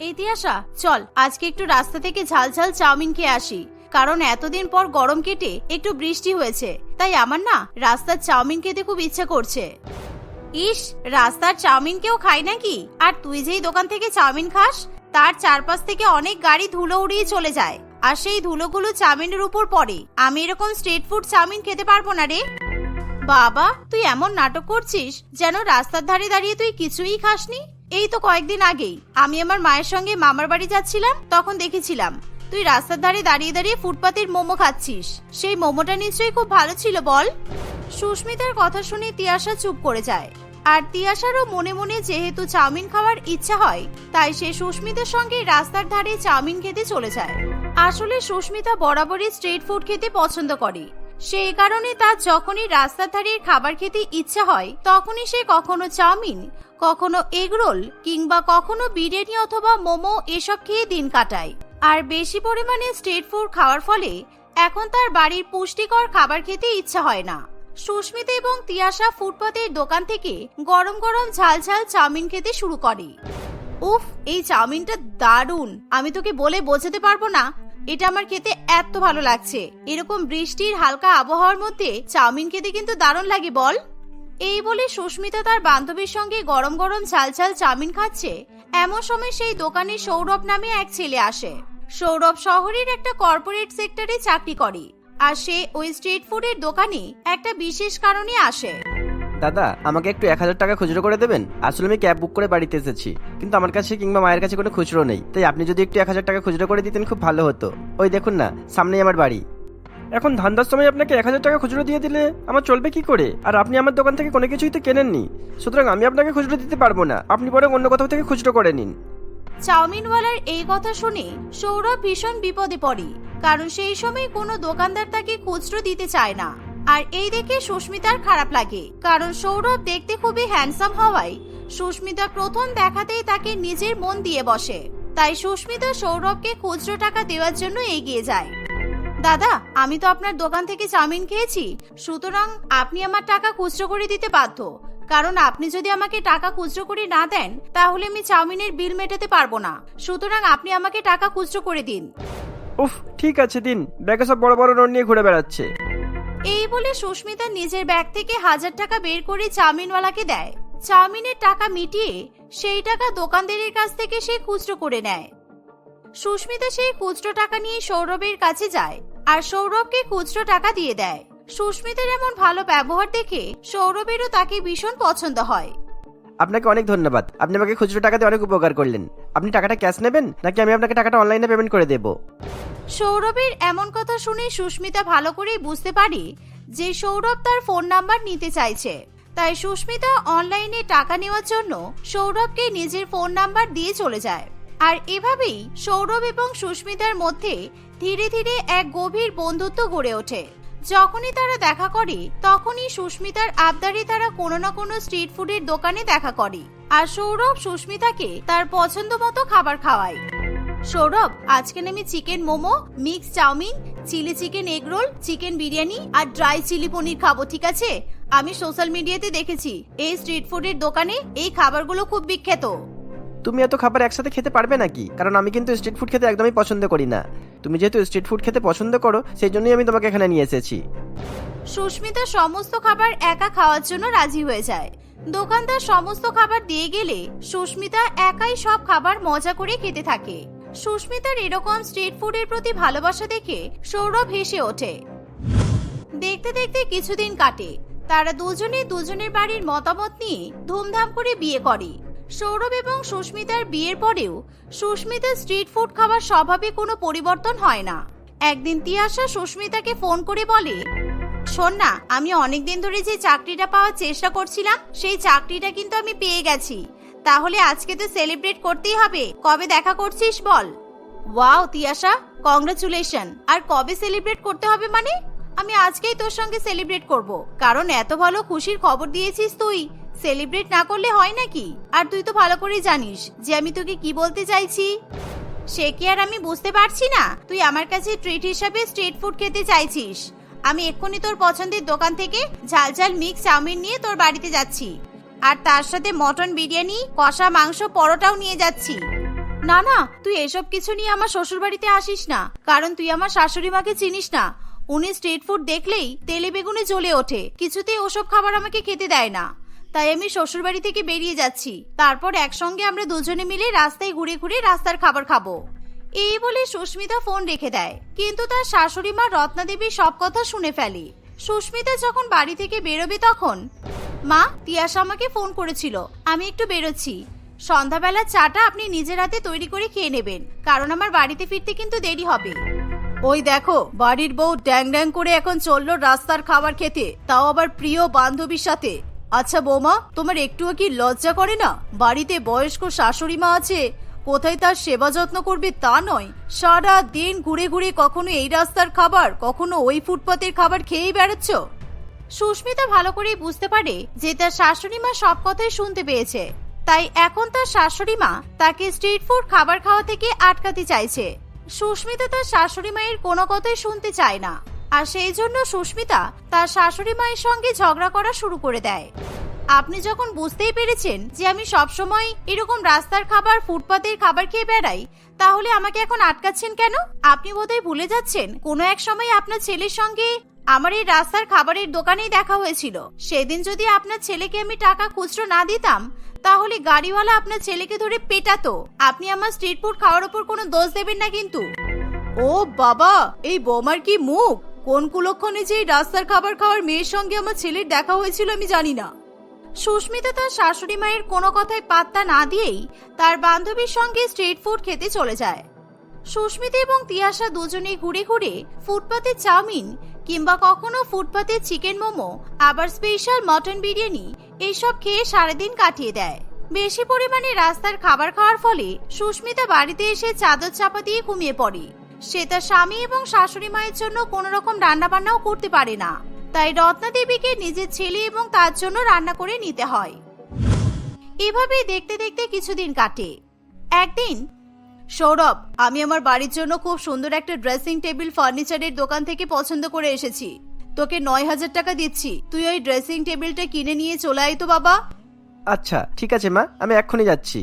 এই তিয়াসা চল, আজকে একটু রাস্তা থেকে ঝাল ঝাল চাউমিন খেয়ে আসি। কারণ এতদিন পর গরম কেটে একটু বৃষ্টি হয়েছে। তাই আমার না রাস্তার চাউমিন খেতে খুব ইচ্ছা করছে। ইস, রাস্তার চাউমিন কেউ খায় নাকি? আর তুই যেই দোকান থেকে চাউমিন খাস, তার চারপাশ থেকে অনেক গাড়ি ধুলো উড়িয়ে চলে যায়। আর সেই ধুলোগুলো চাউমিনের উপর পড়ে। আমি এরকম স্ট্রিট ফুড চাউমিন খেতে পারব না রে। বাবা, তুই এমন নাটক করছিস যেন রাস্তার ধারে দাঁড়িয়ে তুই কিছুই খাসনি? এই তো কয়েকদিন আগেই। আমি আমার মায়ের সঙ্গে মামার বাড়ি যাচ্ছিলাম, তখন দেখেছিলাম। তুই রাস্তার ধারে দাঁড়িয়ে দাঁড়িয়ে ফুটপাতের মোমো খাচ্ছিস। সেই মোমোটা নিশ্চয়ই খুব ভালো ছিল, বল। সুস্মিতার কথা শুনে তিয়াশা চুপ করে যায়। আর তিয়াশারও মনে মনে যেহেতু চাউমিন খাওয়ার ইচ্ছা হয়, তাই সে সুস্মিতার সঙ্গে রাস্তার ধারে চাউমিন খেতে চলে যায়। আসলে সুস্মিতা বরাবরই স্ট্রিট ফুড খেতে পছন্দ করে। সেই কারণে তার যখনই রাস্তার ধারে খাবার খেতে ইচ্ছা হয়, তখনই সে কখনো চাউমিন কখনো এগরোল কিংবা কখনো বিরিয়ানি অথবা মোমো এসব খেয়ে দিন কাটায়। আর বেশি পরিমাণে স্ট্রিট ফুড খাওয়ার ফলে এখন তার বাড়ির পুষ্টিকর খাবার খেতে ইচ্ছা হয় না। সুস্মিতা এবং তিয়াশা ফুটপাতের দোকান থেকে গরম গরম ঝাল ঝাল চাউমিন খেতে শুরু করে। উফ, এই চাউমিনটা দারুণ! আমি তোকে বলে বোঝাতে পারব না। এটা আমার খেতে এত ভালো লাগছে। এরকম বৃষ্টির হালকা আবহাওয়ার মধ্যে চাউমিন খেতে কিন্তু দারুণ লাগে, বল। এই বলে সুস্মিতা তার বান্ধবীর সঙ্গে গরম গরম ঝাল ঝাল চাউমিন খাচ্ছে। এমন সময় সেই দোকানে সৌরভ নামে এক ছেলে আসে। সৌরভ শহরের একটা কর্পোরেট সেক্টরে চাকরি করে আর সে ওই স্ট্রিট ফুডের দোকানে একটা বিশেষ কারণে আসে। দাদা, আমাকে একটু এক হাজার টাকা খুচরো করে দেবেন? আসলে আমি ক্যাব বুক করে বাড়িতে এসেছি। কিন্তু আমার কাছে কিংবা মায়ের কাছে কোনো খুচরো নেই। তাই আপনি যদি একটু এক হাজার টাকা খুচরো করে দিতেন, খুব ভালো হতো। ওই দেখুন না, সামনেই আমার বাড়ি। এখন ধান্দার সময় আপনাকে এক হাজার টাকা খুচরো দিয়ে দিলে আমার চলবে কি করে? আর আপনি আমার দোকান থেকে কোনো কিছুই তো কেনেননি। সুতরাং আমি আপনাকে খুচরো দিতে পারব না। আপনি বরং অন্য কোথাও থেকে খুচরো করে নিন। চাউমিনওয়ালার এই কথা শুনে সৌরভ ভীষণ বিপদে পড়ে, কারণ সেই সময় কোনো দোকানদার তাকে খুচরো দিতে চায় না। আর এই দেখে সুস্মিতার খারাপ লাগে, কারণ সৌরভ দেখতে খুবই হ্যান্ডসাম হওয়ায় সুস্মিতা প্রথম দেখাতেই তাকে নিজের মন দিয়ে বসে। তাই সুস্মিতা সৌরভকে খুচরো টাকা দেওয়ার জন্য এগিয়ে যায়। দাদা আমি তো আপনার দোকান থেকে চাউমিন খেয়েছি। সুতরাং আপনি আমার টাকা খুচরো করে দিতে বাধ্য। কারণ আপনি যদি আমাকে টাকা খুচরো করে না দেন তাহলে আমি চাউমিনের বিল মেটাতে পারব না। সুতরাং আপনি আমাকে টাকা খুচরো করে দিন। উফ ঠিক আছে দিন। ব্যাগে সব বড় বড় নোট নিয়ে ঘুরে বেড়াচ্ছে। এই বলে সুস্মিতা নিজের ব্যাগ থেকে হাজার টাকা বের করে চাউমিনওয়ালাকে দেয়। চাউমিনের টাকা মিটিয়ে সেই টাকা দোকানদারের কাছ থেকে সে খুচরো করে নেয়। সুস্মিতা সেই খুচরো টাকা নিয়ে সৌরভের কাছে যায়। আর সৌরভকে খুচরো টাকা দিয়ে দেয়। সুস্মিতার এমন ভালো ব্যবহার দেখে সৌরভেরও তাকে ভীষণ পছন্দ হয়। আপনাকে অনেক ধন্যবাদ। আপনি আমাকে খুচরো টাকাতে অনেক উপকার করলেন। আপনি টাকাটা ক্যাশ নেবেন নাকি আমি আপনাকে টাকাটা অনলাইনে পেমেন্ট করে দেবো? সৌরভের এমন কথা শুনে সুস্মিতা ভালো করেই বুঝতে পারে যে সৌরভ তার ফোন নাম্বার নিতে চাইছে। তাই সুস্মিতা অনলাইনে টাকা নেওয়ার জন্য সৌরভকে নিজের ফোন নাম্বার দিয়ে চলে যায়। আর এভাবেই সৌরভ এবং সুস্মিতার মধ্যে ধীরে ধীরে এক গভীর বন্ধুত্ব গড়ে ওঠে। যখনই তারা দেখা করে, তখনই সুস্মিতার আবদারে তারা কোনো না কোনো স্ট্রিট ফুডের দোকানে দেখা করে। আর সৌরভ সুস্মিতাকে তার পছন্দ মতো খাবার খাওয়ায়। সৌরভ, আজকে আমি chicken momo mix chowmein, chilli chicken egg roll, chicken biryani আর ড্রাই চিলি পনির খাব, ঠিক আছে? আমি সোশ্যাল মিডিয়াতে দেখেছি, এই স্ট্রিট ফুডের দোকানে এই খাবারগুলো খুব বিখ্যাত। তুমি এত খাবার একসাথে খেতে পারবে নাকি? কারণ আমি কিন্তু স্ট্রিট ফুড খেতে একদমই পছন্দ করি না। তুমি যেহেতু স্ট্রিট ফুড খেতে পছন্দ করো, সেই জন্যই আমি তোমাকে এখানে নিয়ে এসেছি। সুস্মিতা সমস্ত খাবার একা খাওয়ার জন্য রাজি হয়ে যায়। দোকানদার সমস্ত খাবার দিয়ে গেলে সুস্মিতা একাই সব খাবার মজা করে খেতে থাকে। সুস্মিতার এরকম স্ট্রিট ফুডের প্রতি ভালোবাসা দেখে সৌরভ হেসে ওঠে। দেখতে দেখতে কিছুদিন কাটে। তারা দুজনে দুজনের বাড়ির মতামত নিয়ে ধুমধাম করে বিয়ে করে। সৌরভ এবং সুস্মিতার বিয়ের পরেও সুস্মিতার স্ট্রিট ফুড খাবার স্বভাবে কোনো পরিবর্তন হয় না। একদিন তিয়াশা সুস্মিতাকে ফোন করে বলে, শোন না, আমি অনেকদিন ধরে যে চাকরিটা পাওয়ার চেষ্টা করছিলাম, সেই চাকরিটা কিন্তু আমি পেয়ে গেছি। তাহলে আজকে তো সেলিব্রেট করতেই হবে, কবে দেখা করছিস বল? Wow, Tiyasha, congratulation. আর কবে সেলিব্রেট করতে হবে মানে? আমি আজকেই তোর সঙ্গে সেলিব্রেট করব, কারণ এত ভালো খুশির খবর দিয়েছিস তুই। সেলিব্রেট না করলে হয় নাকি? আর তুই তো ভালো করেই জানিস যে আমি তোকে কি বলতে চাইছি। সে কি আর আমি বুঝতে পারছি না? তুই আমার কাছে ট্রিট হিসাবে স্ট্রিট ফুড খেতে চাইছিস। আমি এক্ষুনি তোর পছন্দের দোকান থেকে ঝাল ঝাল মিক্স চাউমিন নিয়ে তোর বাড়িতে যাচ্ছি। আর তার সাথে মটন বিরিয়ানি, কষা মাংস, পরোটাও নিয়ে যাচ্ছি। না না, তুই এসব কিছু নিয়ে আমার শ্বশুর বাড়িতে আসিস না। কারণ তুই আমার শাশুড়ি মাকে চিনিস না। উনি স্ট্রিট ফুড দেখলেই তেলে বেগুনে জ্বলে ওঠে। কিছুতেই ওসব খাবার আমাকে খেতে দেয় না। তাই আমি শ্বশুর বাড়ি থেকে বেরিয়ে যাচ্ছি। তারপর একসঙ্গে আমরা দুজনে মিলে রাস্তায় ঘুরে ঘুরে রাস্তার খাবার খাব। এই বলে সুস্মিতা ফোন রেখে দেয়। কিন্তু তার শাশুড়ি মা রত্না দেবী সব কথা শুনে ফেলে। সুস্মিতা যখন বাড়ি থেকে বেরোবে তখন, মা তিয়াশা আমাকে ফোন করেছিল, আমি একটু বেরোচ্ছি। সন্ধ্যাবেলা চাটা আপনি নিজের হাতে তৈরি করে খেয়ে নেবেন, কারণ আমার বাড়িতে ফিরতে কিন্তু দেরি হবে। ওই দেখো, বাড়ির বউ ড্যাং ড্যাং করে এখন চলল রাস্তার খাবার খেতে, তাও আবার প্রিয় বান্ধবীর সাথে। আচ্ছা বৌমা, তোমার একটুও কি লজ্জা করে না? বাড়িতে বয়স্ক শাশুড়ি মা আছে, কোথায় তার সেবা যত্ন করবে তা নয়। সারা দিন ঘুরে ঘুরে কখনো এই রাস্তার খাবার, কখনো ওই ফুটপাতের খাবার খেয়েই বেড়াচ্ছ? সুস্মিতা ভালো করেই বুঝতে পারে যে তার শাশুড়ি মা সব কথাই শুনতে পেয়েছে। তাই এখন তার শাশুড়ি মা তাকে স্ট্রিট ফুড খাবার খাওয়া থেকে আটকাতে চাইছে। সুস্মিতা তার শাশুড়ি মায়ের কোনো কথাই শুনতে চায় না। আর সেই জন্য সুস্মিতা তার শাশুড়ি মায়ের সঙ্গে ঝগড়া করা শুরু করে দেয়। আপনি যখন বুঝতেই পেরেছেন যে আমি সব সময় এরকম রাস্তার খাবার, ফুটপাতের খাবার খেয়ে বেড়াই, তাহলে আমাকে এখন আটকাচ্ছেন কেন? আপনি বোধহয় ভুলে যাচ্ছেন, কোনো এক সময় আপনার ছেলের সঙ্গে আমার এই রাস্তার খাবারের দোকানেই দেখা হয়েছিল। সেদিন যদি আপনার ছেলেকে আমি টাকা খুচরো না দিতাম, তাহলে গাড়িওয়ালা আপনার ছেলেকে ধরে পেটাতো। আপনি আমার স্ট্রিট ফুড খাওয়ার ওপর কোনো দোষ দেবেন না কিন্তু। ও বাবা, এই বৌমার কি মুখ? কোন কুলক্ষণে যে রাস্তার খাবার খাওয়ার মেয়ের সঙ্গে আমার ছেলের দেখা হয়েছিল আমি জানি না। সুস্মিতা তার শাশুড়ি মায়ের কোনো কথায় পাত্তা না দিয়েই তার বান্ধবীর সঙ্গে স্ট্রিট ফুড খেতে চলে যায়। সুস্মিতা এবং তিয়াশা দুজনে ঘুরে ঘুরে ফুটপাতে চাউমিন কিংবা কখনো ফুটপাতে চিকেন মোমো, আবার স্পেশাল মটন বিরিয়ানি এইসব খেয়ে সারাদিন কাটিয়ে দেয়। বেশি পরিমাণে রাস্তার খাবার খাওয়ার ফলে সুস্মিতা বাড়িতে এসে চাদর চাপা দিয়ে ঘুমিয়ে পড়ে। সে তার স্বামী এবং শাশুড়ি মায়ের জন্য কোনো রকম রান্না বান্নাও করতে পারে না। তাই রত্না দেবীকে নিজের ছেলে এবং তার জন্য রান্না করে নিতে হয়। এভাবেই দেখতে দেখতে কিছুদিন কাটে। একদিন, সৌরভ, আমি আমার বাড়ির জন্য খুব সুন্দর একটা ড্রেসিং টেবিল ফার্নিচারের দোকান থেকে পছন্দ করে এসেছি। তোকে নয় হাজার টাকা দিচ্ছি। তুই ওই ড্রেসিং টেবিলটা কিনে নিয়ে চলে আয় তো বাবা। আচ্ছা ঠিক আছে মা, আমি এক্ষুনি যাচ্ছি।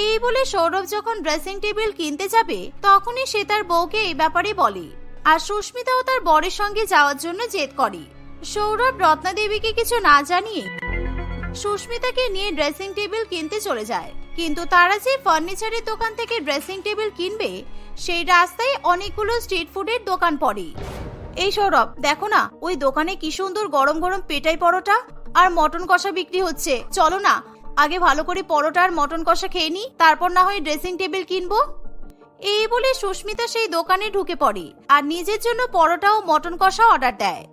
এই বলে সৌরভ যখন ড্রেসিং টেবিল কিনতে যাবে, তখনই সে তার বউকে এই ব্যাপারে বলে। আর সুস্মিতাও তার বরের সঙ্গে যাওয়ার জন্য জেদ করে। সৌরভ রত্না দেবীকে কিছু না জানিয়ে সুস্মিতাকে নিয়ে ড্রেসিং টেবিল কিনতে চলে যায়। কিন্তু তারা যে ফার্নিচারের দোকান থেকে ড্রেসিং টেবিল কিনবে, সেই রাস্তায় অনেকগুলো স্ট্রিট ফুডের দোকান পড়ে। এই সৌরভ, দেখো না, ওই দোকানে কি সুন্দর গরম গরম পেটাই পরোটা আর মটন কষা বিক্রি হচ্ছে। চলো না আগে ভালো করে পরোটা আর মটন কষা খেয়ে নি, তারপর না হয় ড্রেসিং টেবিল কিনবো? এই বলে সুস্মিতা সেই দোকানে ঢুকে পড়ে আর নিজের জন্য পরোটা ও মটন কষা অর্ডার দেয়।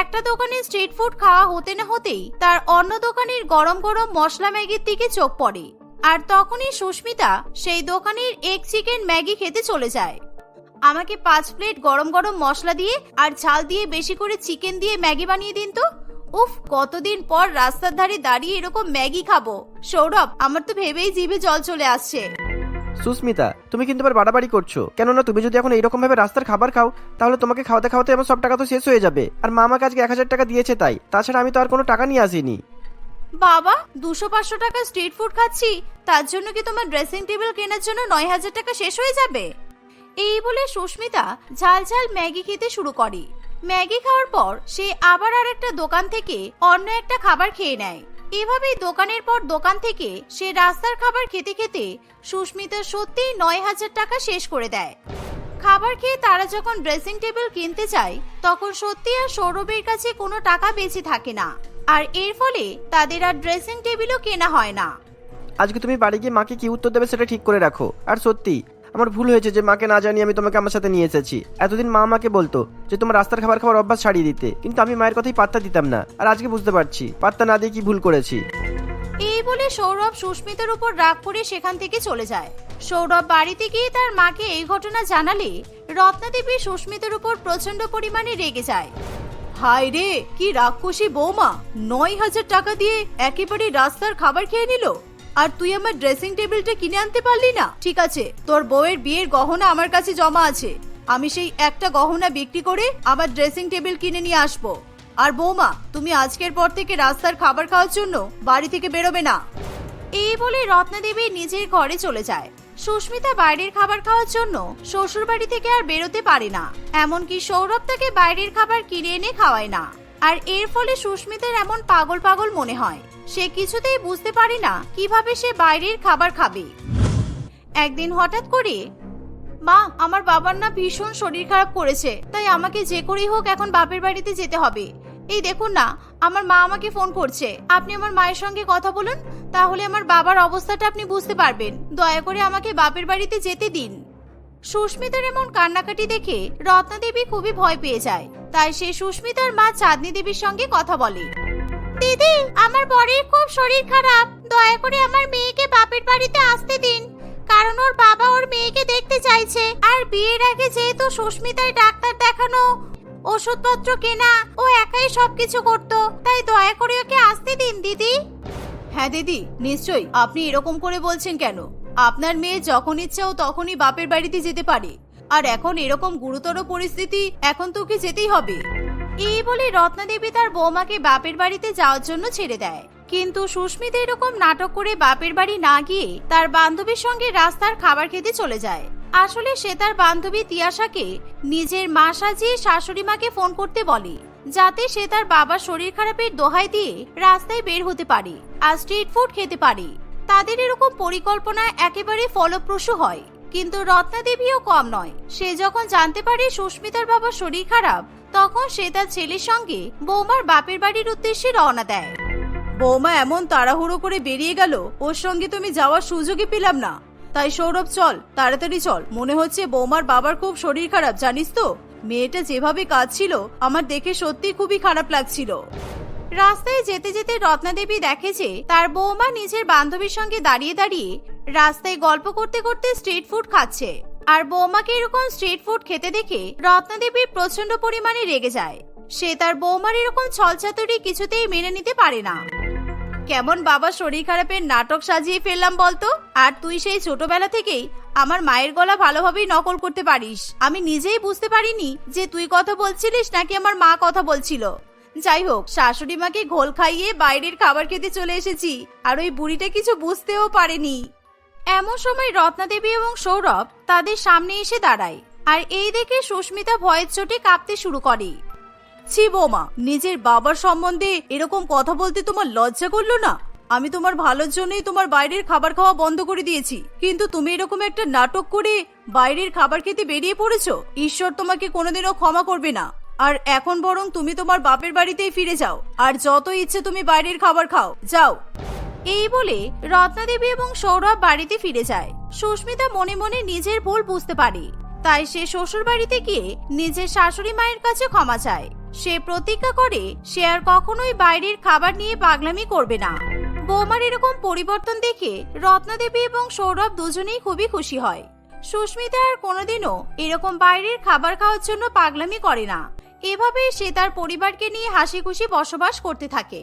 একটা দোকানে স্ট্রিট ফুড খাওয়া হতে না হতেই তার অন্য দোকানের গরম গরম মশলা ম্যাগির দিকে চোখ পড়ে। আর তখনই সুস্মিতা সেই দোকানের এক চিকেন ম্যাগি খেতে চলে যায়। আমাকে পাঁচ প্লেট গরম গরম মশলা দিয়ে আর ঝাল দিয়ে বেশি করে চিকেন দিয়ে ম্যাগি বানিয়ে দিন তো। উফ কতদিন পর রাস্তার ধারে দাঁড়িয়ে এরকম ম্যাগি খাব। সৌরভ আমার তো ভেবেই জিভে জল চলে আসছে। সুস্মিতা তুমি কিন্তু এবার বাড়াবাড়ি করছ। কেননা তুমি যদি এখন এইরকম ভাবে রাস্তার খাবার খাও তাহলে তোমাকে খাওয়াতে খাওয়াতে আমার সব টাকা তো শেষ হয়ে যাবে। আর মা আমাকে আজকে এক হাজার টাকা দিয়েছে তাই। তাছাড়া আমি তো আর কোনো টাকা নিয়ে আসিনি। বাবা দুশো পাঁচশো টাকা স্ট্রিট ফুড খাচ্ছি। তার জন্য কি তোমার ড্রেসিং টেবিল কেনার জন্য নয় হাজার টাকা শেষ হয়ে যাবে? এই বলে সুস্মিতা ঝাল ঝাল ম্যাগি খেতে শুরু করে। ম্যাগি খাওয়ার পর সে আবার আর একটা দোকান থেকে অন্য একটা খাবার খেয়ে নেয়। এভাবেই দোকানের পর দোকান থেকে সে রাস্তার খাবার খেতে খেতে সুস্মিতা সত্যিই নয় হাজার টাকা শেষ করে দেয়। খাবার খেয়ে তারা যখন ড্রেসিং টেবিল কিনতে চায় তখন সত্যি আর সৌরভের কাছে কোনো টাকা বেঁচে থাকে না। আর এর ফলে তাদের আর ড্রেসিং টেবিলও কেনা হয় না। আজকে তুমি বাড়ি গিয়ে মাকে কি উত্তর দেবে সেটা ঠিক করে রাখো। আর সত্যি আমার ভুল হয়েছে যে মাকে না জানিয়ে আমি তোমাকে আমার সাথে নিয়ে এসেছি। এতদিন মা আমাকে বলতো যে তোমার রাস্তার খাবার খাবার অভ্যাস ছাড়িয়ে দিতে। কিন্তু আমি মায়ের কথাই পাত্তা দিতাম না। আর আজকে বুঝতে পারছি, পাত্তা না দিয়ে কি ভুল করেছি। এই বলে সৌরভ সুস্মিতার উপর রাগ করে সেখান থেকে চলে যায়। সৌরভ বাড়িতে গিয়ে তার মাকে এই ঘটনা জানালে রত্নাদেবী সুস্মিতার উপর প্রচণ্ড পরিমাণে রেগে যায়। হায় রে, কি রাক্ষসী বৌমা! নয় হাজার টাকা দিয়ে একেবারে রাস্তার খাবার খেয়ে নিল। আর তুই আমার ড্রেসিং টেবিলটা কিনে আনতে পারলি না? ঠিক আছে, তোর বউয়ের বিয়ের গহনা আমার কাছে জমা আছে। আমি সেই একটা গহনা বিক্রি করে আবার ড্রেসিং টেবিল কিনে নিয়ে আসব। আর বৌমা, তুমি আজকের পর থেকে রাস্তার খাবার খাওয়ার জন্য বাড়ি থেকে বেরোবে না। এই বলে রত্নাদেবী নিজের ঘরে চলে যায়। সুস্মিতা বাইরের খাবার খাওয়ার জন্য শ্বশুর বাড়ি থেকে আর বেরোতে পারে না। এমনকি সৌরভ তাকে বাইরের খাবার কিনে এনে খাওয়ায় না। আর এর ফলে সুস্মিতার এমন পাগল পাগল মনে হয়। সে কিছুতেই বুঝতে পারে না কীভাবে সে বাইরের খাবার খাবে। একদিন হঠাৎ করে, মা, আমার বাবার না ভীষণ শরীর খারাপ করেছে, তাই আমাকে যে করেই হোক এখন বাপের বাড়িতে যেতে হবে। এই দেখুন না, আমার মা আমাকে ফোন করছে। আপনি আমার মায়ের সঙ্গে কথা বলুন, তাহলে আমার বাবার অবস্থাটা আপনি বুঝতে পারবেন। দয়া করে আমাকে বাপের বাড়িতে যেতে দিন। সুস্মিতার এমন কান্নাকাটি দেখে রত্না দেবী খুবই ভয় পেয়ে যায়। তাই সে সুস্মিতার মা চাঁদনী দেবীর সঙ্গে কথা বলে। দিদি, আমার বরের খুব শরীর খারাপ। দয়া করে আমার মেয়েকে বাপের বাড়িতে আসতে দিন। কারণ ওর বাবা ওর মেয়েকে দেখতে চাইছে। আর বিয়ের আগে যেহেতু সুস্মিতায় ডাক্তার দেখানো, ওষুধপত্র কেনা, ও একাই সবকিছু করত। তাই দয়া করে ওকে আসতে দিন, দিদি। হ্যাঁ দিদি, নিশ্চয়ই। আপনি এরকম করে বলছেন কেন? আপনার মেয়ে যখন ইচ্ছা ও তখনই বাপের বাড়িতে যেতে পারে। আর এখন এরকম গুরুতর পরিস্থিতি, এখন তো ওকে যেতেই হবে। এই বলে রত্নাদেবী তার বৌমাকে বাপের বাড়িতে যাওয়ার জন্য ছেড়ে দেয়। কিন্তু সুস্মিতা এরকম নাটক করে বাপের বাড়ি না গিয়ে তার বান্ধবীর সঙ্গে রাস্তার খাবার খেতে চলে যায়। আসলে সে তার বান্ধবী তিয়াশাকে নিজের মা সাজিয়ে শাশুড়ি মাকে ফোন করতে বলে, যাতে সে তার বাবার শরীর খারাপের দোহাই দিয়ে রাস্তায় বের হতে পারে আর স্ট্রিট ফুড খেতে পারে। তাদের এরকম পরিকল্পনা একেবারে ফলপ্রসূ হয়। কিন্তু রত্না দেবীও কম নয়। সে যখন জানতে পারে সুস্মিতার বাবার শরীর খারাপ তখন সে তার ছেলের সঙ্গে বৌমার বাপের বাড়ির উদ্দেশ্যে রওনা দেয়। বৌমা এমন তাড়াহুড়ো করে বেরিয়ে গেল ওর সঙ্গে তুমি যাওয়ার সুযোগই পেলাম না। তাই সৌরভ চল তাড়াতাড়ি চল। মনে হচ্ছে বৌমার বাবার খুব শরীর খারাপ জানিস তো? মেয়েটা যেভাবে কাঁদছিল আমার দেখে সত্যি খুবই খারাপ লাগছিল। রাস্তায় যেতে যেতে রত্নাদেবী দেখে যে তার বৌমা নিজের বান্ধবীর সঙ্গে দাঁড়িয়ে দাঁড়িয়ে রাস্তায় গল্প করতে করতে স্ট্রিট ফুড খাচ্ছে। আর বৌমাকে এরকম স্ট্রিট ফুড খেতে দেখে রত্নাদেবী প্রচণ্ড পরিমাণে রেগে যায়। সে তার বৌমার এরকম ছলচাতুরি কিছুতেই মেনে নিতে পারে না। কেমন বাবা শরীর খারাপের নাটক সাজিয়ে ফেললাম বলতো? আর তুই সেই ছোটবেলা থেকেই আমার মায়ের গলা ভালোভাবেই নকল করতে পারিস। আমি নিজেই বুঝতে পারিনি যে তুই কথা বলছিলিস নাকি আমার মা কথা বলছিল। যাই হোক, শাশুড়ি মাকে ঘোল খাইয়ে বাইরের খাবার খেতে চলে এসেছি। আর ওই বুড়িটা কিছু বুঝতেও পারেনি। এমন সময় রত্নাদেবী এবং সৌরভ তাদের সামনে এসে দাঁড়ায় আর এই দেখে সুস্মিতা ভয়ের চোটে কাঁপতে শুরু করে। ছি বৌমা, নিজের বাবার সম্বন্ধে এরকম কথা বলতে তোমার লজ্জা করল না? আমি তোমার ভালোর জন্যই তোমার বাইরের খাবার খাওয়া বন্ধ করে দিয়েছি। কিন্তু তুমি এরকম একটা নাটক করে বাইরের খাবার খেতে বেরিয়ে পড়েছো। ঈশ্বর তোমাকে কোনোদিনও ক্ষমা করবে না। আর এখন বরং তুমি তোমার বাপের বাড়িতেই ফিরে যাও। আর যত ইচ্ছে তুমি বাইরের খাবার খাও। যাও। এই বলে রত্নাদেবী এবং সৌরভ বাড়িতে ফিরে যায়। সুস্মিতা মনে মনে নিজের ভুল বুঝতে পারে। তাই সে শ্বশুর বাড়িতে গিয়ে নিজের শাশুড়ি মায়ের কাছে ক্ষমা চায়। সে প্রতিজ্ঞা করে সে আর কখনোই বাইরের খাবার নিয়ে পাগলামি করবে না। বৌমার এরকম পরিবর্তন দেখে রত্নাদেবী এবং সৌরভ দুজনেই খুবই খুশি হয়। সুস্মিতা আর কোনোদিনও এরকম বাইরের খাবার খাওয়ার জন্য পাগলামি করে না। এভাবে সে তার পরিবারকে নিয়ে হাসি খুশি বসবাস করতে থাকে।